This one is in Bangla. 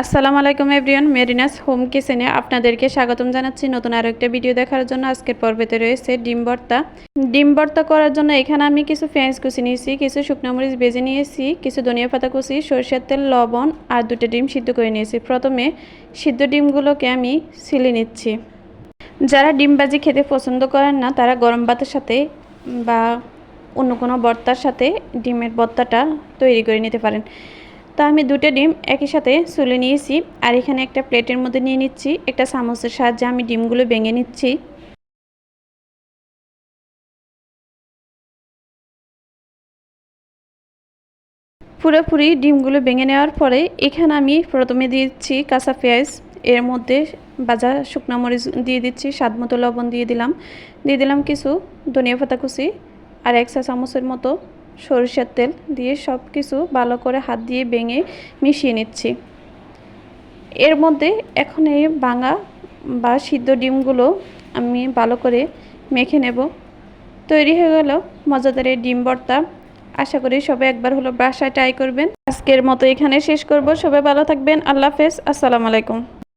আসসালামু আলাইকুম এভরিওয়ান, মেরিনাস হোম কিচেনে আপনাদেরকে স্বাগতম জানাচ্ছি নতুন আরও একটা ভিডিও দেখার জন্য। আজকের পর্বেতে রয়েছে ডিম ভর্তা। ডিম ভর্তা করার জন্য এখানে আমি কিছু পেঁয়াজ কুচি নিয়েছি, কিছু শুকনো মরিচ বেজে নিয়েছি, কিছু ধনিয়া পাতা কুচি, সরষের তেল, লবণ আর দুটো ডিম সিদ্ধ করে নিয়েছি। প্রথমে সিদ্ধ ডিমগুলোকে আমি ছিলে নিচ্ছি। যারা ডিম ভাজি খেতে পছন্দ করেন না, তারা গরম ভাতের সাথে বা অন্য কোনো ভর্তার সাথে ডিমের ভর্তাটা তৈরি করে নিতে পারেন। তা আমি দুটো ডিম একই সাথে চুলে নিয়েছি, আর এখানে একটা প্লেটের মধ্যে নিয়ে নিচ্ছি, একটা চামচের সাহায্যে আমি ডিমগুলো ভেঙে নিচ্ছি। পুরোপুরি ডিমগুলো ভেঙে নেওয়ার পরে এখানে আমি প্রথমে দিচ্ছি কাঁচা পেঁয়াজ, এর মধ্যে ভাজা শুকনো মরিচ দিয়ে দিচ্ছি, স্বাদ মতো লবণ দিয়ে দিলাম। দিয়ে দিলাম কিছু ধনিয়া পাতা কুচি আর এক চা চামচের মতো সরিষার তেল দিয়ে সব কিছু ভালো করে হাত দিয়ে ভেঙে মিশিয়ে নিচ্ছি। এর মধ্যে এখন এই ভাঙা বা সিদ্ধ ডিমগুলো আমি ভালো করে মেখে নেব। তৈরি হয়ে গেল মজাদার এই ডিম ভর্তা। আশা করি সবাই একবার হলো বাসায় ট্রাই করবেন। আজকের মতো এখানে শেষ করব। সবাই ভালো থাকবেন। আল্লাহ হাফেজ। আসসালামু আলাইকুম।